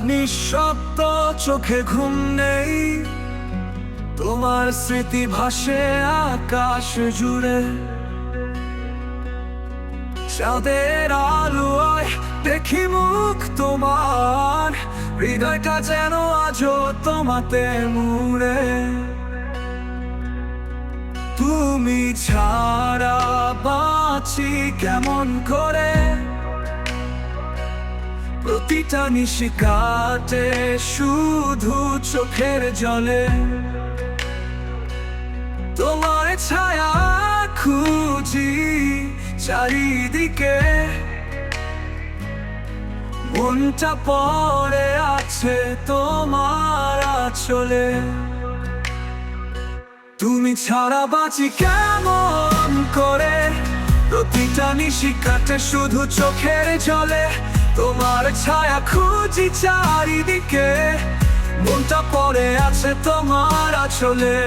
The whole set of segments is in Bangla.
নিঃশব্দ, চোখে ঘুম নেই। তোমার স্মৃতি ভাসে আকাশ জুড়ে। চাঁদের আলোয় দেখি মুখ তোমার, হৃদয়টা যেন আজও তোমাতে মুড়ে। তুমি ছাড়া বাঁচি কেমন করে? প্রতিটা নিশি কাটে শুধু চোখের জলে। তোমার ছায়া খুঁজি চারিদিকে। মনটা পড়ে আছে তোমার আচলে। তুমি ছাড়া বাঁচি কেমন করে? প্রতিটা নিশি কাটে শুধু চোখের জলে। তোমার ছায়া খুঁজি চারিদিকে। মনটা পড়ে আছে তোমার আচলে।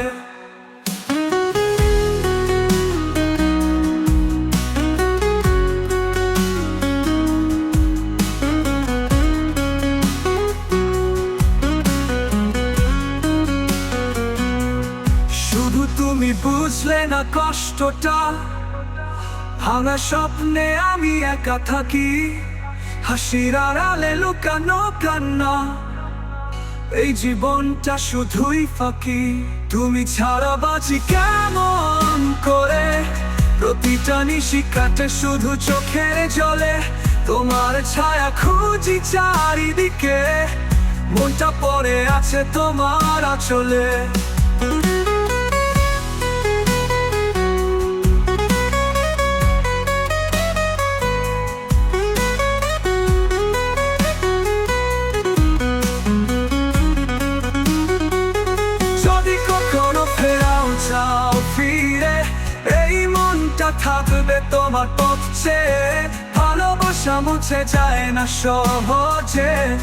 শুধু তুমি বুঝলে না কষ্টটা। ভাঙা স্বপ্নে আমি একা থাকি। হাসির আড়ালে লুকানো কান্না এই জীবনটা শুধুই ফাঁকি। তুমি ছাড়া বাঁচি কেমন করে? প্রতিটা নিশি কাটে শুধু চোখের জলে। তোমার ছায়া খুঁজি চারিদিকে। মনটা পড়ে আছে তোমার আচলে। থাকবে তোমার ভালোবাসা মুছে যায় না সহজে।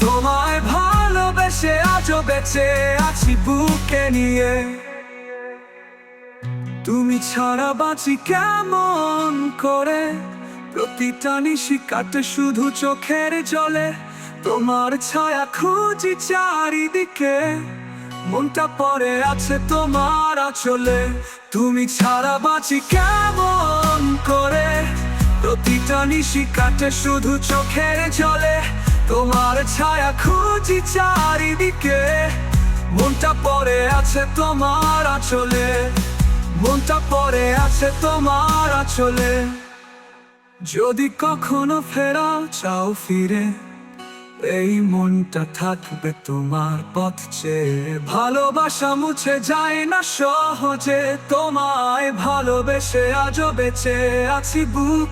তোমায় ভালোবেসে আজও বেঁচে আছি বুকে নিয়ে। তুমি ছাড়া বাঁচি কেমন করে? প্রতিটা নিশি কাটে শুধু চোখের জলে। তোমার ছায়া খুঁজি চারিদিকে। মনটা পড়ে আছে তোমার আচলে। তুমি ছাড়া বাঁচি কেমন করে? প্রতিটা নিশি কাটে শুধু চোখের জলে। তোমার ছায়া খুঁজি চারিদিকে। মনটা পরে আছে তোমার আচলে। মনটা পরে আছে তোমার আচলে। যদি কখনো ফেরা চাও ফিরে এই মনটা থাকবে তোমার পথ চেয়ে। ভালোবাসা মুছে যায় না সহজে, তোমায় ভালোবেসে আজও বেঁচে আছি বুক